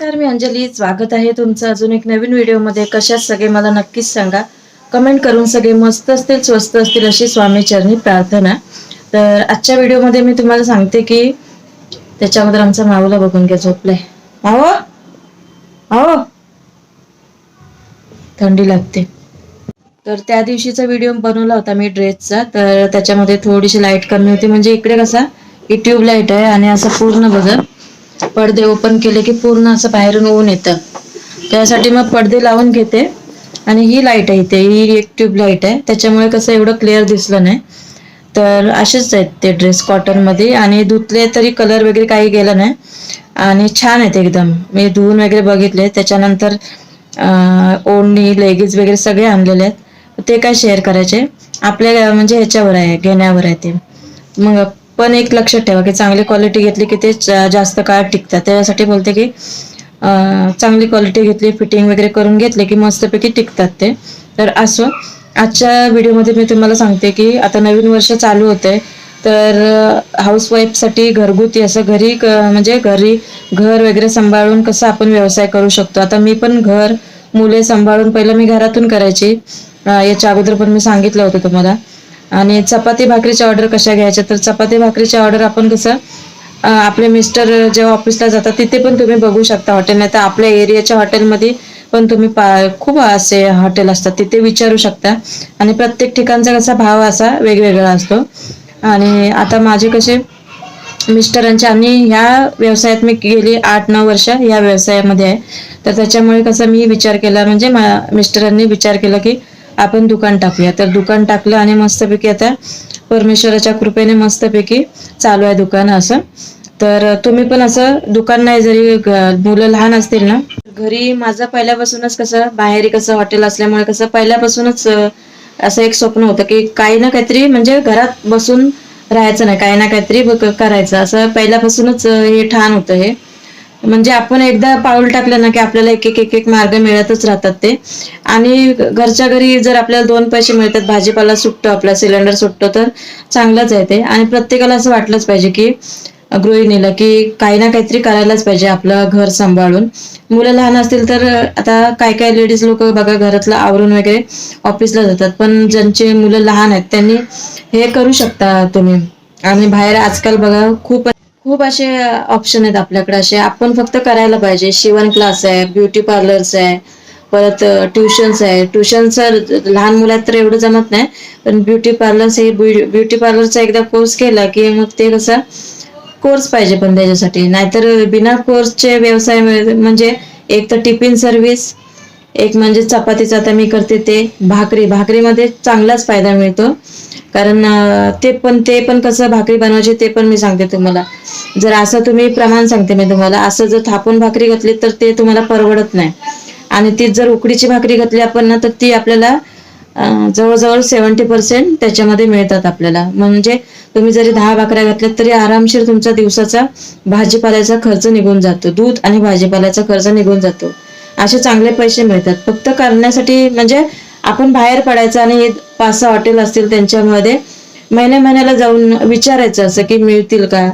नमस्कार मी अंजली. स्वागत आहे तुमचं अजून एक नवीन व्हिडिओमध्ये. कशात सगळे मला नक्कीच सांगा. कमेंट करून सगळे मस्त असतील स्वस्त असतील अशी स्वामी चरणी प्रार्थना. तर आजच्या व्हिडिओमध्ये मी तुम्हाला सांगते की त्याच्या अगोदर आमचा माऊला बघून घ्या झोपलाय. आहो आहो थंडी लागते. तर त्या दिवशीचा व्हिडिओ बनवला होता मी ड्रेसचा. तर त्याच्यामध्ये थोडीशी लाइट कमी होती. म्हणजे इकडे कसा ही ट्यूब लाइट आहे आणि असं पूर्ण बघा. पडदे ओपन केले की पूर्ण असं बाहेरून ऊन येतं. त्यासाठी मग पडदे लावून घेते. आणि ही लाइट आहे इथे ही एक ट्यूब लाइट आहे. त्याच्यामुळे कसं एवढं क्लिअर दिसलं नाही. तर असेच आहेत ते ड्रेस कॉटनमध्ये आणि धुतले तरी कलर वगैरे काही गेला नाही. आणि छान आहेत एकदम. मी धुवून वगैरे बघितले. त्याच्यानंतर ओढणी लेगीज वगैरे सगळे आणलेले आहेत. ते काय शेअर करायचे? आपल्या म्हणजे ह्याच्यावर आहे घेण्यावर आहे ते. मग पण एक लक्षात ठेवा की चांगली क्वालिटी घेतली की ते जास्त काळ टिकतात. त्यासाठी बोलते की चांगली क्वालिटी घेतली फिटिंग वगैरे करून घेतले की मस्तपैकी टिकतात ते. तर असं आजच्या व्हिडिओमध्ये मी तुम्हाला सांगते की आता नवीन वर्ष चालू होतंय. तर हाऊसवाईफसाठी घरगुती असं घरी क- म्हणजे घरी घर वगैरे सांभाळून कसं आपण व्यवसाय करू शकतो. आता मी पण घर मुले सांभाळून पहिलं मी घरातून करायची. याच्या अगोदर पण मी सांगितलं होतं तुम्हाला. आणि चपाती भाकरीच्या ऑर्डर कशा घ्यायच्या? तर चपाती भाकरीची ऑर्डर आपण कसं आपले मिस्टर जेव्हा ऑफिसला जातात तिथे पण तुम्ही बघू शकता हॉटेल. नाही तर आपल्या एरियाच्या हॉटेलमध्ये पण तुम्ही पा खूप असे हॉटेल असतात तिथे विचारू शकता. आणि प्रत्येक ठिकाणचा कसा भाव असा वेगवेगळा असतो. आणि आता माझे कसे मिस्टरांचे आणि ह्या व्यवसायात मी गेली आठ नऊ वर्ष या व्यवसायामध्ये आहे. तर त्याच्यामुळे कसं मी विचार केला म्हणजे मा- मिस्टरांनी विचार केला की आपण दुकान टाकूया. तर दुकान टाकलं आणि मस्तपैकी आता परमेश्वराच्या कृपेने मस्तपैकी चालू आहे दुकान असं. तर तुम्ही पण असं दुकान नाही जरी मुलं लहान असतील ना घरी माझं पहिल्यापासूनच कसं बाहेर कसं हॉटेल असल्यामुळे कसं पहिल्यापासूनच असं एक स्वप्न होतं की काही ना काहीतरी म्हणजे घरात बसून राहायचं नाही काही ना काहीतरी ब- करायचं. असं पहिल्यापासूनच हे ठाण होतं हे. म्हणजे आपण एकदा पाऊल टाकलं ना की आपल्याला एक एक एक एक मार्ग मिळतच राहतात ते. आणि घरच्या घरी जर आपल्याला दोन पैसे मिळतात भाजीपाला सुटतो आपला सिलेंडर सुटतो तर चांगलंच आहे ते. आणि प्रत्येकाला असं वाटलंच पाहिजे की गृहिणीला की काही ना काहीतरी करायलाच पाहिजे आपलं घर सांभाळून. मुलं लहान असतील तर आता काय काय लेडीज लोक बघा घरातलं आवरून वगैरे ऑफिसला जातात. पण ज्यांचे मुलं लहान आहेत त्यांनी हे करू शकता तुम्ही. आणि बाहेर आजकाल बघा खूप खूप असे ऑप्शन आहेत आपल्याकडे. असे आपण फक्त करायला पाहिजे. शिवण क्लास आहे ब्युटी पार्लर्स आहे परत ट्युशन्स आहे. ट्युशनचं लहान मुलात तर एवढं जमत नाही पण ब्युटी पार्लर्स हे ब्युटी पार्लरचा एकदा कोर्स केला की मग ते कसं कोर्स पाहिजे पण त्याच्यासाठी. नाहीतर बिना कोर्सचे व्यवसाय म्हणजे एक तर टिफिन सर्व्हिस एक म्हणजे चपातीचं आता मी करते ते. भाकरी भाकरीमध्ये चांगलाच फायदा मिळतो. कारण ते पण ते पण कसं भाकरी बनवायची ते पण मी सांगते तुम्हाला. जर असं तुम्ही प्रमाण सांगते मी तुम्हाला असं जर थापून भाकरी घातली तर ते तुम्हाला परवडत नाही. आणि ती जर उकडीची भाकरी घातली आपण ना तर ती आपल्याला जवळजवळ सेवन्टी पर्सेंट त्याच्यामध्ये मिळतात आपल्याला. म्हणजे तुम्ही जरी दहा भाकऱ्या घातल्यात तरी आरामशीर तुमचा दिवसाचा भाजीपाल्याचा खर्च निघून जातो. दूध आणि भाजीपाल्याचा खर्च निघून जातो. असे चांगले पैसे मिळतात. फक्त करण्यासाठी म्हणजे आपण बाहेर पडायचं आणि हे पाच सहा हॉटेल असतील त्यांच्यामध्ये महिन्या महिन्याला जाऊन विचारायचं असं की मिळतील का?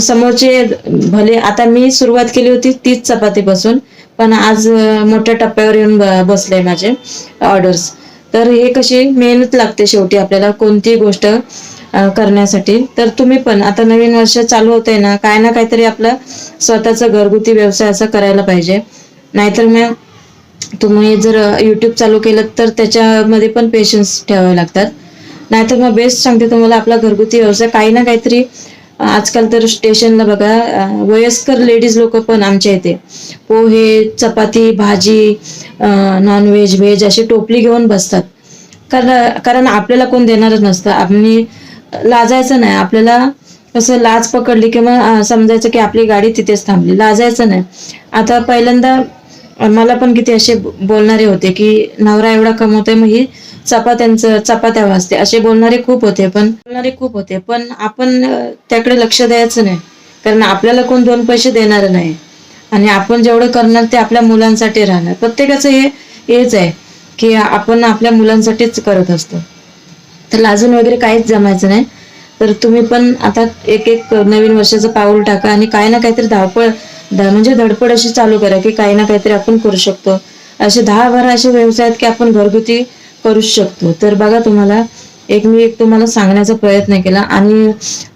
समोरचे भले आता मी सुरुवात केली होती तीच चपातीपासून पण आज मोठ्या टप्प्यावर येऊन ब- बसले माझे ऑर्डर्स तर हे कशी मेहनत लागते शेवटी आपल्याला कोणती गोष्ट करण्यासाठी. तर तुम्ही पण आता नवीन वर्ष चालू होतंय ना काय ना काहीतरी आपलं स्वतःचा घरगुती व्यवसाय असा करायला पाहिजे. नाहीतर मग तुम्ही जर युट्यूब चालू केलं तर त्याच्यामध्ये पण पेशन्स ठेवावे लागतात. नाहीतर मग बेस्ट सांगते तुम्हाला आपला घरगुती व्यवसाय काही ना काहीतरी आजकाल तर स्टेशनला बघा वयस्कर लेडीज लोक पण आमच्या इथे पोहे चपाती भाजी नॉनव्हेज व्हेज अशी टोपली घेऊन बसतात. कारण कारण आपल्याला कोण देणारच नसतं. आम्ही लाजायचं नाही. आपल्याला कसं लाज पकडली किंवा समजायचं की आपली गाडी तिथेच थांबली. लाजायचं नाही. आता पहिल्यांदा मला पण किती असे बोलणारे होते की नवरा एवढा कमवतोय मग ही चपात्यांचं चपात्या वाजते. असे बोलणारे खूप होते पण बोलणारे खूप होते पण आपण त्याकडे लक्ष द्यायचं नाही. कारण आपल्याला कोण दोन पैसे देणार नाही. आणि आपण जेवढं करणार ते आपल्या मुलांसाठी राहणार. प्रत्येकाचं हे हेच आहे की आपण आपल्या मुलांसाठीच करत असतो. तर लाजून वगैरे काहीच जमायचं नाही. तर तुम्ही पण आता एक एक नवीन वर्षाचं पाऊल टाका आणि काय ना काहीतरी धावपळ म्हणजे धडपड अशी चालू करा की काही ना काहीतरी आपण करू शकतो. असे दहा बारा असे व्यवसाय आहेत की आपण घरगुती करू शकतो. तर बघा तुम्हाला एक मी एक तुम्हाला सांगण्याचा प्रयत्न केला. आणि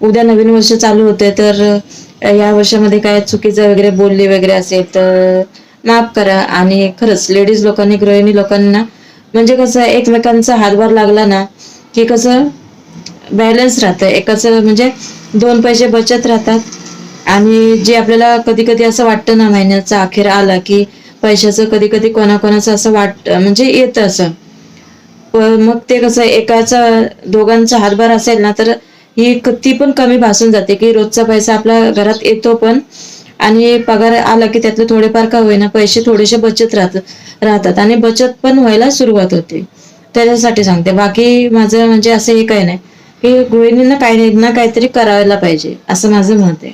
उद्या नवीन वर्ष चालू होते तर या वर्षामध्ये काय चुकीचं वगैरे बोलली वगैरे असेल तर माफ करा. आणि खरंच लेडीज लोकांनी गृहिणी लोकांना म्हणजे कसं एकमेकांचा हातभार लागला ना की कसं बॅलन्स राहतं. एकाचं म्हणजे दोन पैसे बचत राहतात. आणि जे आपल्याला कधी कधी असं वाटतं ना महिन्याचा अखेर आला की पैशाचं कधी कधी कोणाकोणाचं असं वाट म्हणजे येतं असं. पण मग ते कसं एकाचा दोघांचा हातभार असेल ना तर ही ती पण कमी भासून जाते की रोजचा पैसा आपल्या घरात येतो पण आणि पगार आला की त्यातले थोडेफार का होईना पैसे थोडेसे बचत राहत राहतात. आणि बचत पण व्हायला सुरुवात होते. त्याच्यासाठी सांगते. बाकी माझं म्हणजे असं हे काही नाही. की गृहिणींना काही नाही ना काहीतरी करायला पाहिजे असं माझं मत आहे.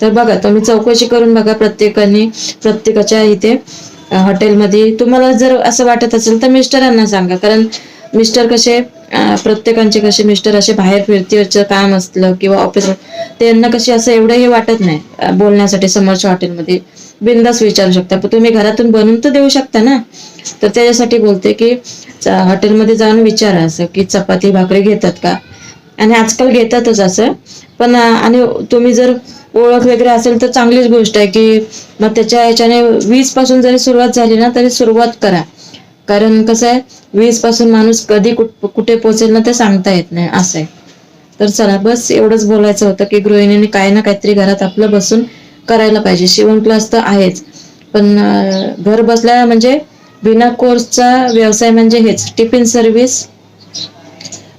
तर बघा तुम्ही चौकशी करून बघा प्रत्येकाने प्रत्येकाच्या इथे हॉटेलमध्ये. तुम्हाला जर असं वाटत असेल तर मिस्टरांना सांगा. कारण मिस्टर कसे प्रत्येकांचे कसे मिस्टर असे बाहेर फिरतीवरचं काम असलं किंवा ऑफिस त्यांना कसे असं एवढं हे वाटत नाही बोलण्यासाठी समोरच्या हॉटेलमध्ये. बिंदास विचारू शकता. पण तुम्ही घरातून बनवून तर देऊ शकता ना. तर त्याच्यासाठी बोलते की हॉटेलमध्ये जाऊन विचारा असं की चपाती भाकरी घेतात का? आणि आजकाल घेतातच असं. पण आणि तुम्ही जर ओळख वगैरे असेल तर चांगलीच गोष्ट आहे की मग त्याच्या ह्याच्याने वीसपासून जरी सुरुवात झाली ना तरी सुरुवात करा. कारण कसं आहे वीसपासून माणूस कधी कुठ- कुठे पोहोचेल ना ते सांगता येत नाही असं आहे. तर चला बस एवढंच बोलायचं होतं की गृहिणीने काही ना काहीतरी घरात आपलं बसून करायला पाहिजे. शिवण क्लास तर आहेच. पण घर बसल्या म्हणजे बिना कोर्सचा व्यवसाय म्हणजे हेच. टिफिन सर्व्हिस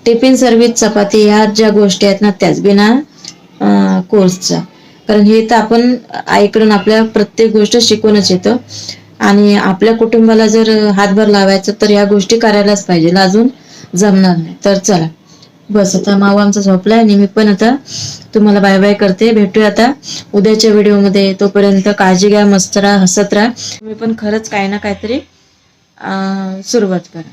टिफिन सर्व्हिस चपाती ह्या ज्या गोष्टी आहेत ना त्याच बिना कोर्सचा. कारण हे तर आपण आईकडून आपल्या प्रत्येक गोष्ट शिकूनच येतं. आणि आपल्या कुटुंबाला जर हातभार लावायचं तर या गोष्टी करायलाच पाहिजे अजून जमणार नाही. तर चला. बस आता माऊ आमचा झोपलाय आणि मी पण आता तुम्हाला बाय बाय करते. भेटूया आता उद्याच्या व्हिडिओमध्ये. तोपर्यंत काळजी घ्या मस्त राहा हसत राहा. तुम्ही पण खरंच काही ना काहीतरी सुरुवात करा.